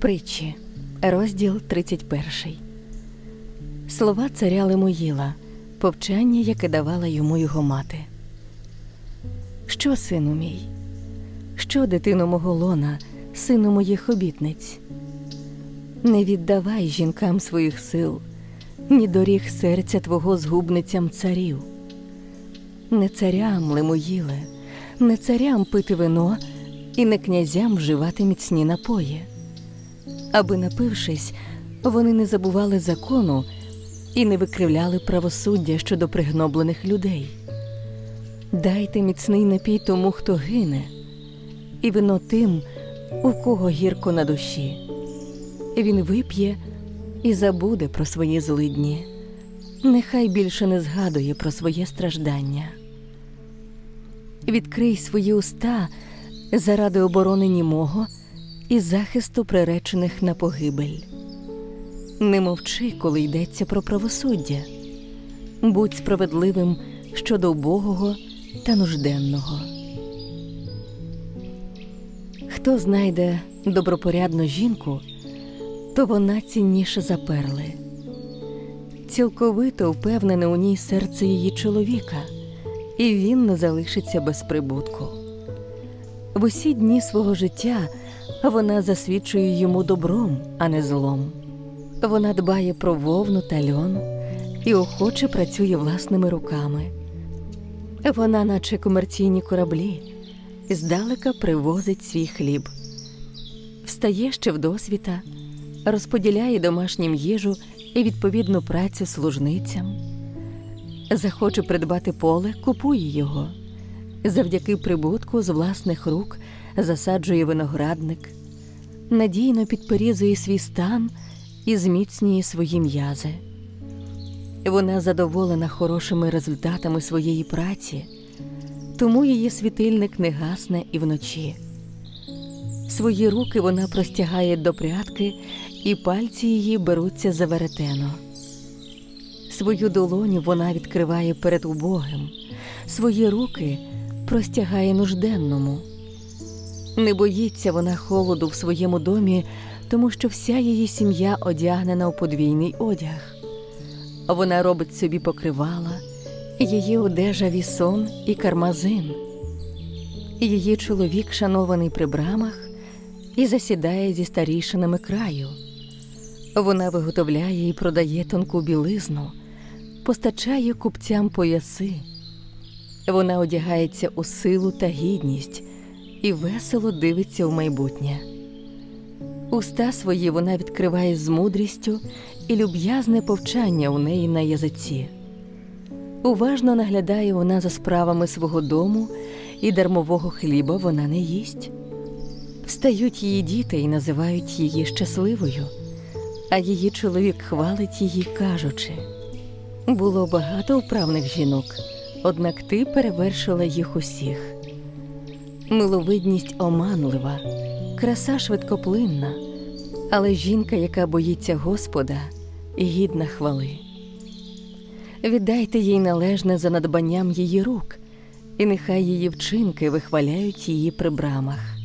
Притчі, розділ 31. Слова царя Лемуїла, повчання, яке давала йому його мати. Що, сину мій? Що, дитино мого лона, сину моїх обітниць? Не віддавай жінкам своїх сил, ні доріг серця твого згубницям царів. Не царям Лемуїле, не царям пити вино і не князям вживати міцні напої аби, напившись, вони не забували закону і не викривляли правосуддя щодо пригноблених людей. Дайте міцний напій тому, хто гине, і вино тим, у кого гірко на душі. Він вип'є і забуде про свої злидні, нехай більше не згадує про своє страждання. Відкрий свої уста заради оборони німого і захисту приречених на погибель. Не мовчи, коли йдеться про правосуддя. Будь справедливим щодо убогого та нужденного. Хто знайде добропорядну жінку, то вона цінніша за перли. Цілковито впевнене у ній серце її чоловіка, і він не залишиться без прибутку. В усі дні свого життя вона засвідчує йому добром, а не злом. Вона дбає про вовну та льон і охоче працює власними руками. Вона, наче комерційні кораблі, здалека привозить свій хліб, встає ще вдосвіта, розподіляє домашнім їжу і відповідну працю служницям. Захоче придбати поле, купує його. Завдяки прибутку з власних рук засаджує виноградник, надійно підперізує свій стан і зміцнює свої м'язи. Вона задоволена хорошими результатами своєї праці, тому її світильник не гасне і вночі. Свої руки вона простягає до прядки, і пальці її беруться за веретено. Свою долоню вона відкриває перед убогим, свої руки простягає нужденному. Не боїться вона холоду в своєму домі, тому що вся її сім'я одягнена у подвійний одяг. Вона робить собі покривала, її одежа вісон і кармазин. Її чоловік, шанований при брамах, і засідає зі старішинами краю. Вона виготовляє і продає тонку білизну, постачає купцям пояси. Вона одягається у силу та гідність і весело дивиться в майбутнє. Уста свої вона відкриває з мудрістю і люб'язне повчання у неї на язиці. Уважно наглядає вона за справами свого дому, і дармового хліба вона не їсть. Встають її діти і називають її щасливою, а її чоловік хвалить її, кажучи: було багато вправних жінок, однак ти перевершила їх усіх. Миловидність оманлива, краса швидкоплинна, але жінка, яка боїться Господа, гідна хвали. Віддайте їй належне за надбанням її рук, і нехай її вчинки вихваляють її при брамах.